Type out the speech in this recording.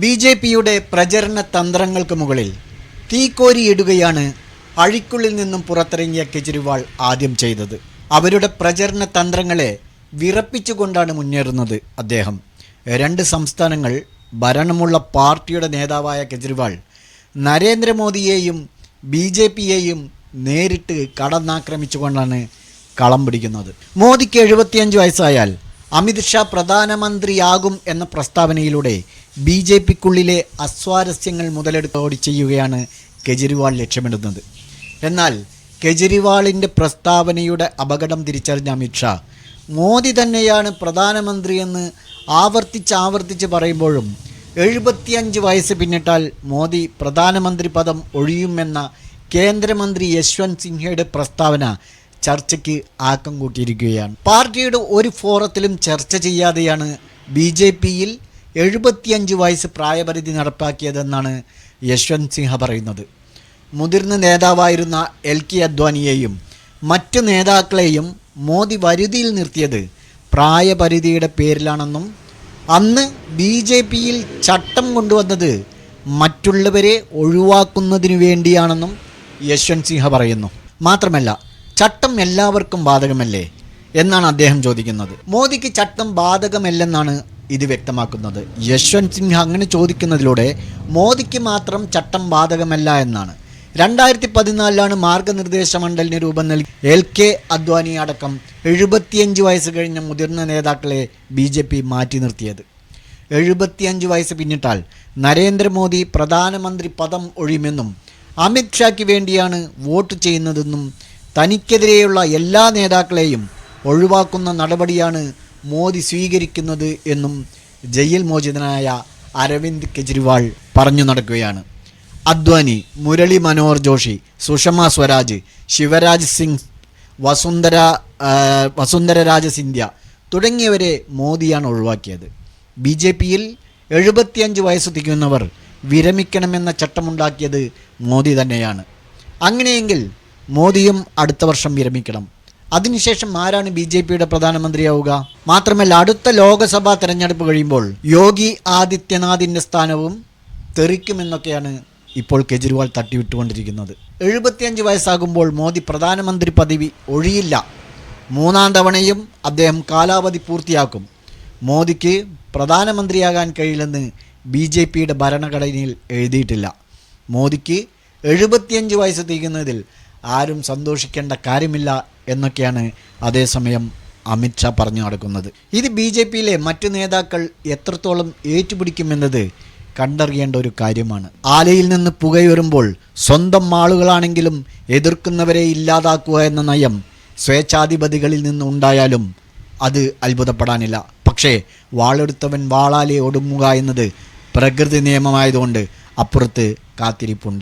B J പിയുടെ പ്രചരണ തന്ത്രങ്ങൾക്ക് മുകളിൽ തീക്കോരിയിടുകയാണ് അഴിക്കുള്ളിൽ നിന്നും പുറത്തിറങ്ങിയ കെജ്രിവാൾ ആദ്യം ചെയ്തത്. അവരുടെ പ്രചരണ തന്ത്രങ്ങളെ വിറപ്പിച്ചുകൊണ്ടാണ് മുന്നേറുന്നത് അദ്ദേഹം. രണ്ട് സംസ്ഥാനങ്ങൾ ഭരണമുള്ള പാർട്ടിയുടെ നേതാവായ കെജ്രിവാൾ നരേന്ദ്രമോദിയെയും ബി ജെ പിയെയും നേരിട്ട് കടന്നാക്രമിച്ചുകൊണ്ടാണ് കളം പിടിക്കുന്നത്. മോദിക്ക് എഴുപത്തിയഞ്ച് വയസ്സായാൽ അമിത് ഷാ പ്രധാനമന്ത്രിയാകും എന്ന പ്രസ്താവനയിലൂടെ ബി ജെ പിക്കുള്ളിലെ അസ്വാരസ്യങ്ങൾ മുതലെടുത്തോടി ചെയ്യുകയാണ് കെജ്രിവാൾ ലക്ഷ്യമിടുന്നത്. എന്നാൽ കെജ്രിവാളിന്റെ പ്രസ്താവനയുടെ അപകടം തിരിച്ചറിഞ്ഞ അമിത് ഷാ മോദി തന്നെയാണ് പ്രധാനമന്ത്രിയെന്ന് ആവർത്തിച്ച് ആവർത്തിച്ച് പറയുമ്പോഴും എഴുപത്തിയഞ്ച് വയസ്സ് പിന്നിട്ടാൽ മോദി പ്രധാനമന്ത്രി പദം ഒഴിയുമെന്ന കേന്ദ്രമന്ത്രി യശ്വന്ത് സിൻഹയുടെ പ്രസ്താവന ചർച്ചയ്ക്ക് ആക്കം കൂട്ടിയിരിക്കുകയാണ്. പാർട്ടിയുടെ ഒരു ഫോറത്തിലും ചർച്ച ചെയ്യാതെയാണ് ബി ജെ പിയിൽ എഴുപത്തിയഞ്ച് വയസ്സ് പ്രായപരിധി നടപ്പാക്കിയതെന്നാണ് യശ്വന്ത് സിൻഹ പറയുന്നത്. മുതിർന്ന നേതാവായിരുന്ന എൽ കെ അദ്വാനിയെയും മറ്റ് നേതാക്കളെയും മോദി വരുതിയിൽ നിർത്തിയത് പ്രായപരിധിയുടെ പേരിലാണെന്നും അന്ന് ബി ജെ പിയിൽ ചട്ടം കൊണ്ടുവന്നത് മറ്റുള്ളവരെ ഒഴിവാക്കുന്നതിനു വേണ്ടിയാണെന്നും യശ്വന്ത് സിൻഹ പറയുന്നു. മാത്രമല്ല ചട്ടം എല്ലാവർക്കും ബാധകമല്ലേ എന്നാണ് അദ്ദേഹം ചോദിക്കുന്നത്. മോദിക്ക് ചട്ടം ബാധകമല്ലെന്നാണ് ഇത് വ്യക്തമാക്കുന്നത്. യശ്വന്ത് സിൻഹ അങ്ങനെ ചോദിക്കുന്നതിലൂടെ മോദിക്ക് മാത്രം ചട്ടം ബാധകമല്ല എന്നാണ്. രണ്ടായിരത്തി പതിനാലിലാണ് മാർഗനിർദ്ദേശ മണ്ഡലിന് രൂപം നൽകി എൽ കെ അദ്വാനി അടക്കം എഴുപത്തിയഞ്ച് വയസ്സ് കഴിഞ്ഞ മുതിർന്ന നേതാക്കളെ ബി ജെ പി മാറ്റി നിർത്തിയത്. എഴുപത്തിയഞ്ച് വയസ്സ് പിന്നിട്ടാൽ നരേന്ദ്രമോദി പ്രധാനമന്ത്രി പദം ഒഴിയുമെന്നും അമിത് ഷായ്ക്ക് വേണ്ടിയാണ് വോട്ട് ചെയ്യുന്നതെന്നും തനിക്കെതിരെയുള്ള എല്ലാ നേതാക്കളെയും ഒഴിവാക്കുന്ന നടപടിയാണ് മോദി സ്വീകരിക്കുന്നത് എന്നും ജയിൽ മോചിതനായ അരവിന്ദ് കെജ്രിവാൾ പറഞ്ഞു നടക്കുകയാണ്. അദ്വാനി മുരളി മനോഹർ ജോഷി സുഷമ സ്വരാജ് ശിവരാജ് സിംഗ് വസുന്ധര വസുന്ധര രാജ സിന്ധ്യ തുടങ്ങിയവരെ മോദിയാണ് ഒഴിവാക്കിയത്. ബി ജെ പിയിൽ എഴുപത്തിയഞ്ച് വയസ്സ് തികയുന്നവർ വിരമിക്കണമെന്ന ചട്ടമുണ്ടാക്കിയത് മോദി തന്നെയാണ്. അങ്ങനെയെങ്കിൽ മോദിയും അടുത്ത വർഷം വിരമിക്കണം. അതിനുശേഷം ആരാണ് ബി ജെ പിയുടെ പ്രധാനമന്ത്രിയാവുക? മാത്രമല്ല അടുത്ത ലോക്സഭാ തെരഞ്ഞെടുപ്പ് കഴിയുമ്പോൾ യോഗി ആദിത്യനാഥിന്റെ സ്ഥാനവും തെറിക്കുമെന്നൊക്കെയാണ് ഇപ്പോൾ കെജ്രിവാൾ തട്ടിവിട്ടുകൊണ്ടിരിക്കുന്നത്. എഴുപത്തിയഞ്ച് വയസ്സാകുമ്പോൾ മോദി പ്രധാനമന്ത്രി പദവി ഒഴിയില്ല. മൂന്നാം തവണയും അദ്ദേഹം കാലാവധി പൂർത്തിയാക്കും. മോദിക്ക് പ്രധാനമന്ത്രിയാകാൻ കഴിയില്ലെന്ന് ബി ജെ പിയുടെ ഭരണഘടനയിൽ എഴുതിയിട്ടില്ല. മോദിക്ക് എഴുപത്തിയഞ്ച് വയസ്സ് തികയുന്നതിൽ ആരും സന്തോഷിക്കേണ്ട കാര്യമില്ല എന്നൊക്കെയാണ് അതേസമയം അമിത്ഷാ പറഞ്ഞു നടക്കുന്നത്. ഇത് ബി ജെ പിയിലെ മറ്റു നേതാക്കൾ എത്രത്തോളം ഏറ്റുപിടിക്കുമെന്നത് കണ്ടറിയേണ്ട ഒരു കാര്യമാണ്. ആലയിൽ നിന്ന് പുകയുറുമ്പോൾ സ്വന്തം ആളുകളാണെങ്കിലും എതിർക്കുന്നവരെ ഇല്ലാതാക്കുക എന്ന നയം സ്വേച്ഛാധിപതികളിൽ നിന്ന് ഉണ്ടായാലും അത് അത്ഭുതപ്പെടാനില്ല. പക്ഷേ വാളെടുത്തവൻ വാളാലെ ഒടുങ്ങുക എന്നത് പ്രകൃതി നിയമമായതുകൊണ്ട് അപ്പുറത്ത് കാത്തിരിപ്പുണ്ട്.